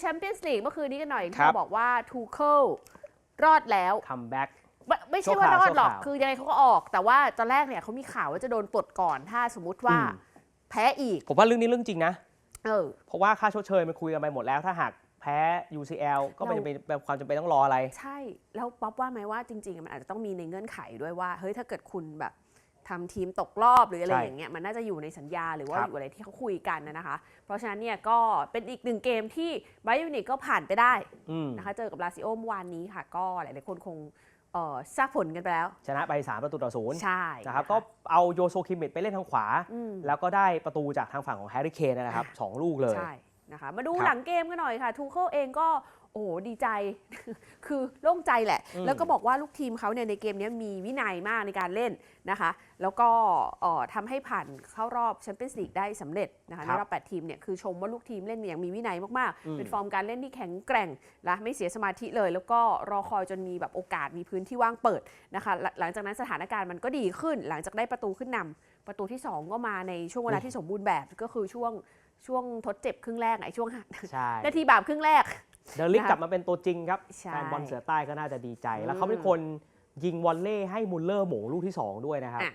แชมเปี้ยนส์ลีกเมื่อคืนนี้กันหน่อยครัเราบบอกว่าทูเคิลรอดแล้วคัมแบ็กไม่ไม่ใช่ชั่วว่าคราวรอดหรอกชั่วคราวคือยังไงเขาก็ออก แต่ว่าตอนแรกเนี่ยเขามีข่าวว่าจะโดนปลดก่อน ถ้าสมมุติว่าอืมแพ้อีก ผมว่าเรื่องนี้เรื่องจริงนะเออเพราะว่าค่าชดเชยมันคุยกันไปหมดแล้วถ้าหากแพ้ UCL ก็ไม่เราเป็นแบบความจำเป็นต้องรออะไร ใช่ แล้วป๊อปว่าไหมว่าจริง ๆ มันอาจจะต้องมีในเงื่อนไขด้วยว่า เฮ้ยถ้าเกิดคุณแบบ ทำทีมตกรอบหรืออะไรใช่อย่างเงี้ยมันน่าจะอยู่ในสัญญาหรือว่าครับอยู่อะไรที่เขาคุยกันนะนะคะ เพราะฉะนั้นเนี่ยก็เป็นอีกหนึ่งเกมที่ไบยูนิกก็ผ่านไปได้อืมนะคะเจอกับลาซิโอเมื่อวานนี้ค่ะ ก็หลายๆคนคงเอ่อทราบผลกันไปแล้ว ชนะไป 3 ประตูต่อศูนย์ใช่นะครับก็เอาโยโซคิมเมตไปเล่นทางขวาอืมแล้วก็ได้ประตูจากทางฝั่งของแฮร์รี่เคนนะครับสองลูกเลยใช่นะคะมาดูครับหลังเกมกันหน่อยค่ะทูเคิลเองก็โอ้โหดีใจ คือโล่งใจแหละอืมแล้วก็บอกว่าลูกทีมเขาเนี่ยในเกมเนี้ยมีวินัยมากในการเล่นนะคะ แล้วก็เอ่อทำให้ผ่านเข้ารอบแชมเปี้ยนส์ลีกได้สำเร็จนะคะในรอบ 8 ทีมเนี่ยคือชมว่าลูกทีมเล่นอย่างมีวินัยมากอืมๆเป็นฟอร์มการเล่นที่แข็งแกร่งและไม่เสียสมาธิเลย แล้วก็รอคอยจนมีแบบโอกาสมีพื้นที่ว่างเปิดนะคะ หลังหลังจากนั้นสถานการณ์มันก็ดีขึ้น หลังจากได้ประตูขึ้นนำประตูที่สองก็มาในช่วงเวลาที่สมบูรณ์แบบก็คือช่วงช่วงทดเจ็บครึ่งแรกไอ้ช่วงใช่นาทีบาปครึ่งแรก เดลิกนะคะกลับมาเป็นตัวจริงครับใช่แฟนบอลเสือใต้ก็น่าจะดีใจ แล้วอืมเขาเป็นคนยิงวอลเล่ให้มุลเลอร์หม่งลูกที่ 2 ด้วยนะครับอะ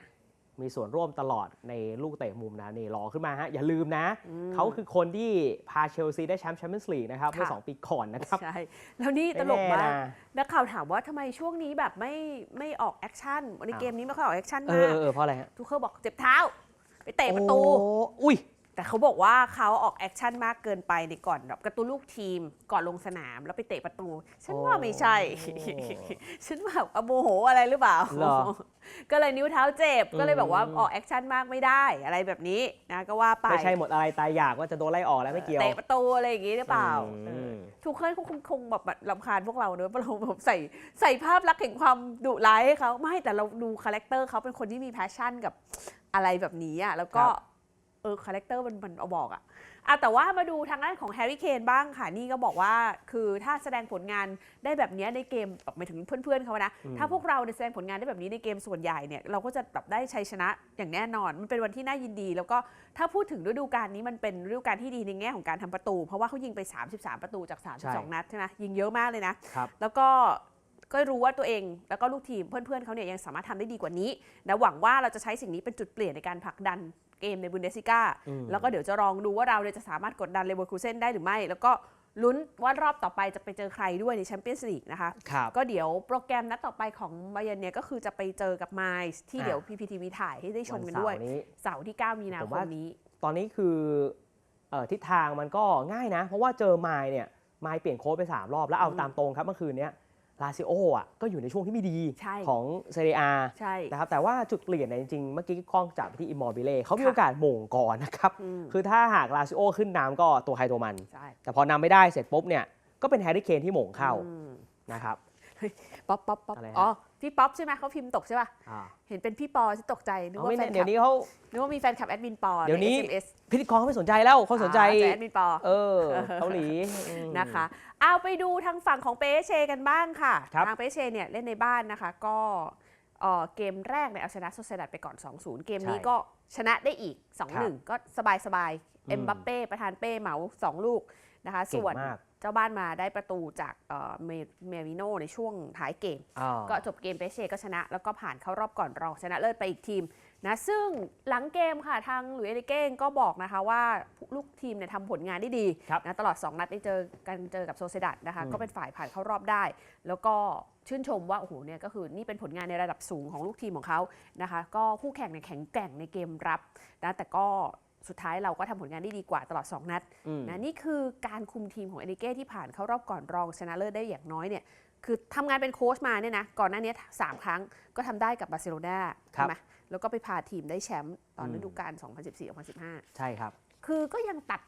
มีส่วนร่วมตลอดในลูกเตะมุมนะนี่รอขึ้นมาฮะ อย่าลืมนะอืมเขาคือคนที่พาเชลซีได้แชมป์แชมเปี้ยนส์ลีกนะครับ เมื่อค่ะ2ปีก่อนนะครับ ใช่ แล้วนี่ตลกไม่มาแน่กนะนักข่าวถามว่าทำไมช่วงนี้แบบไม่ไม่ออกแอคชั่นในอ้าวเกมนี้ไม่ค่อยออกแอคชั่นเอมาอกเออเออเพราะอะไรฮะทุกคนบอกเจ็บเท้า ไปเตะประตูโอ้อุ้ย แต่เขาบอกว่าเขาออกแอคชั่นมากเกินไปในก่อนแบบกระตุ้นลูกทีมก่อนลงสนามแล้วไปเตะประตู ฉันว่าไม่ใช่ ฉันว่าเอาโมโหอะไรหรือเปล่า เหรอ ก็เลยนิ้วเท้าเจ็บ ก็เลยแบบว่าอืมออกแอคชั่นมากไม่ได้อะไรแบบนี้นะก็ว่าไป ไม่ใช่หมดอะไรตายอยากว่าจะโดนไล่ออกแล้วไม่เกี่ยว เตะประตูอะไรอย่างงี้หรือเปล่าอืมเออทุกคนคงคงแบบลำคาญพวกเราเนอะเพราะเราแบบใส่ใส่ภาพลักษณ์แห่งความดุร้ายให้เขาไม่แต่เราดูคาแรคเตอร์เขาเป็นคนที่มีแพชชั่นกับอะไรแบบนี้อะแล้วก็ครับ เออคาแรคเตอร์มันมันเอาบอกอะอะแต่ว่ามาดูทางด้านของแฮร์รี่เคนบ้างค่ะ นี่ก็บอกว่าคือถ้าแสดงผลงานได้แบบเนี้ยในเกมแบบหมายถึงเพื่อนๆเขานะอืมถ้าพวกเราเนี่ยแสดงผลงานได้แบบนี้ในเกมส่วนใหญ่เนี่ยเราก็จะแบบได้ชัยชนะอย่างแน่นอน มันเป็นวันที่น่ายินดี แล้วก็ถ้าพูดถึงฤดูกาลนี้มันเป็นฤดูกาลที่ดีในแง่ของการทำประตู เพราะว่าเขายิงไป 33 ประตูจากใช่32 นัดใช่ไหมยิงเยอะมากเลยนะครับแล้วก็ก็รู้ว่าตัวเองแล้วก็ลูกทีมเพื่อนๆเขาเนี่ยยังสามารถทำได้ดีกว่านี้นะหวังว่าเราจะใช้สิ่งนี้เป็นจุดเปลี่ยนในการผลักดัน เกมในบุนเดสซิก้าอืมแล้วก็เดี๋ยวจะลองดูว่าเราเนี่ยจะสามารถกดดันเลเวอร์คูเซนได้หรือไม่ แล้วก็ลุ้นว่ารอบต่อไปจะไปเจอใครด้วยในแชมเปี้ยนส์ลีกนะคะครับก็เดี๋ยวโปรแกรมนัดต่อไปของบาเยร์นเนี่ยก็คือจะไปเจอกับไมล์ที่อะเดี๋ยว PPTV ถ่ายให้ได้ชมกันด้วยวันเสาร์นี้เสาร์ที่ 9 มีนาผคมมว่านี้ ตอนนี้คือเอ่อทิศทางมันก็ง่ายนะ เพราะว่าเจอไมล์เนี่ยไมล์เปลี่ยนโค้ชไป 3 รอบแล้วเอาอืมตามตรงครับเมื่อคืนเนี้ย ลาซิโออะก็อยู่ในช่วงที่ไม่ดีใช่ของเซเรียใช่นะครับแต่ว่าจุดเปลี่ยนเนี่ยจริงๆ เมื่อกี้กล้องจับไปที่อิมมอร์บิเล่เขามีค่ะโอกาสโหม่งก่อนนะครับอืมคือถ้าหากลาซิโอขึ้นน้ำก็ตัวใครตัวมันใช่แต่พอนำไม่ได้เสร็จปุ๊บเนี่ยก็เป็นแฮร์รี่เคนที่โหม่งเข้าอืมนะครับ ป๊อปป๊อปป๊อปอะไรฮะ อ๋อพี่ป๊อปใช่ไหมเขาพิมพ์ตกใช่ป่ะอ่า เห็นเป็นพี่ปอที่ตกใจนึกเอาว่าไม่แฟแน่นคเดี๋ลัยบวนี้เขา นึกว่ามีแฟนคลับแอดมินปอเดี๋ยวนี้ใ SMS พิธีกรเขาไม่สนใจแล้วเขาสนใจอ่าแอดมินปอเออเกาหลีอืม นะคะเอาไปดูทางฝั่งของเปเชกันบ้างค่ะครับ ทางเปเชเนี่ยเล่นในบ้านนะคะ ก็เอ่อเกมแรกเนี่ยเอาชนะโซเซดัดไปก่อน 2-0 เกมนี้ก็ชนะได้อีก 2-1 ก็สบายสบายๆอืมเอ็มบัปเป้ประธานเป้เหมา 2 ลูกนะคะ เก่งส่วนมาก เจ้าบ้านมาได้ประตูจากเอ่อเมเมวิโนในช่วงท้ายเกมอ่าก็จบเกมเปเช่ก็ชนะ แล้วก็ผ่านเข้ารอบก่อนรองชนะเลิศไปอีกทีมนะซึ่งหลังเกมค่ะทางหลุยส์เอริเก้งก็บอกนะคะว่าลูกทีมเนี่ยทำผลงานได้ดีครับนะตลอด 2 นัดได้เจอกันเจอกับโซเซดัดนะคะอืมก็เป็นฝ่ายผ่านเข้ารอบได้ แล้วก็ชื่นชมว่าโอ้โหเนี่ยก็คือนี่เป็นผลงานในระดับสูงของลูกทีมของเขานะคะก็คู่แข่งเนี่ยแข็งแกร่งในเกมรับนะแต่ก็ สุดท้ายเราก็ทำผลงานได้ดีกว่าตลอด 2 นัดอืมนะนี่คือการคุมทีมของเอริเก้ที่ผ่านเข้ารอบก่อนรองชนะเลิศได้อย่างน้อยเนี่ยคือทำงานเป็นโค้ชมาเนี่ยนะก่อนหน้านี้สามครั้งก็ทำได้กับบาร์เซโลนาครัใช่บไหมแล้วก็ไปพาทีมได้แชมป์ตอนอืมฤดูกาล 2014-2015 ใช่ครับ คือก็ยังตัด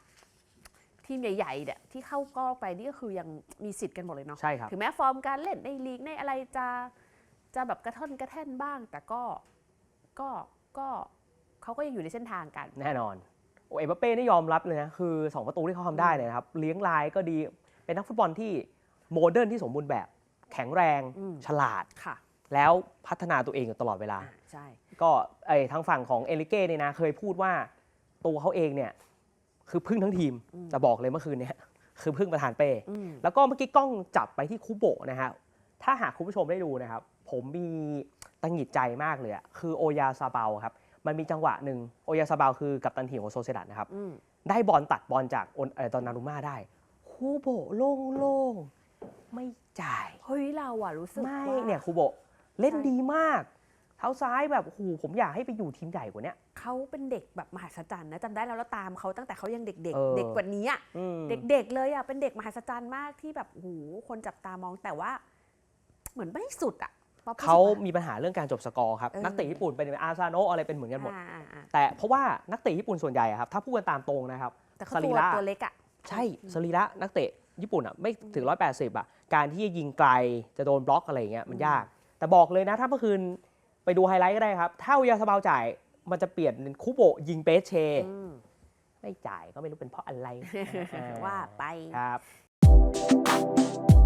ทีมใหญ่ๆเนี่ยที่เข้าก็ไปนี่ก็คือยังมีสิทธิ์กันหมดเลยเนาะใช่ครับถึงแม้ฟอร์มการเล่นในลีกในอะไรจะจะแบบกระท่อนกระแท่นบ้าง แต่ก็ก็ก็ เขาก็ยังอยู่ในเส้นทางกัน แน่นอนโอเอ็มบัปเป้นี่ยอมรับเลยนะ คือ 2 ประตูที่เขาทำได้เนี่ยนะครับ เลี้ยงลายก็ดี เป็นนักฟุตบอลที่โมเดิร์นที่สมบูรณ์แบบ แข็งแรง อืม ฉลาด ค่ะ แล้วพัฒนาตัวเองอยู่ตลอดเวลาอ่าใช่ ก็ไอ้ทางฝั่งของเอลิเก้เนี่ยนะ เคยพูดว่าตัวเขาเองเนี่ย คือพึ่งทั้งทีมแต่บอกเลยเมื่อคืนเนี้ยคือพึ่งประธานเป้ อืม แล้วก็เมื่อกี้กล้องจับไปที่คูโบะนะฮะ ถ้าหากคุณผู้ชมได้ดูนะครับ ผมมีตังหงิดใจมากเลยอะคือโอยาซาเบาครับ มันมีจังหวะหนึ่งโอยาซาเบาคือกัปตันทีมของโซเซดัตนะครับอืมได้บอลตัดบอลจากโอนเอ่อตอนนารุมาได้คูโบะโล่งๆไม่จ่าย เฮ้ย เราอะรู้สึกไม่ว่าเนี่ยคูโบะเล่นใช่ดีมาก เท้าซ้ายแบบโอ้โหผมอยากให้ไปอยู่ทีมใหญ่กว่าเนี้ยเขาเป็นเด็กแบบมหัศจรรย์นะจำได้แล้วเราตามเขาตั้งแต่เขายังเด็กเออๆเด็กกว่านี้อะอืมเด็กๆเลยอะเป็นเด็กมหัศจรรย์มากที่แบบโอ้โหคนจับตามองแต่ว่า เหมือนไม่สุดอะ ป๊อปเขารู้สึกว่มีปัญหาเรื่องการจบสกอร์ครับเออนักเตะญี่ปุ่นเป็นอาซาโนะอะไรเป็นเหมือนกันหมดอ่าอ่าอ่าแต่เพราะว่านักเตะญี่ปุ่นส่วนใหญ่อะครับถ้าพูดกันตามตรงนะครับแต่เขาสรีตัวระตัวเล็กอะใช่สรีระนักเตะญี่ปุ่นอะไม่ถึง 180 อะ การที่จะยิงไกลจะโดนบล็อกอะไรอย่างเงี้ยมันยาก แต่บอกเลยนะถ้าเมื่อคืนไปดูไฮไลท์ก็ได้ครับ ถ้าอุยาสบาวจ่ายมันจะเปลี่ยนเป็นคุโบะยิงเปเชอืมไม่จ่ายก็ไม่รู้เป็นเพราะอะไรว่าไปครับ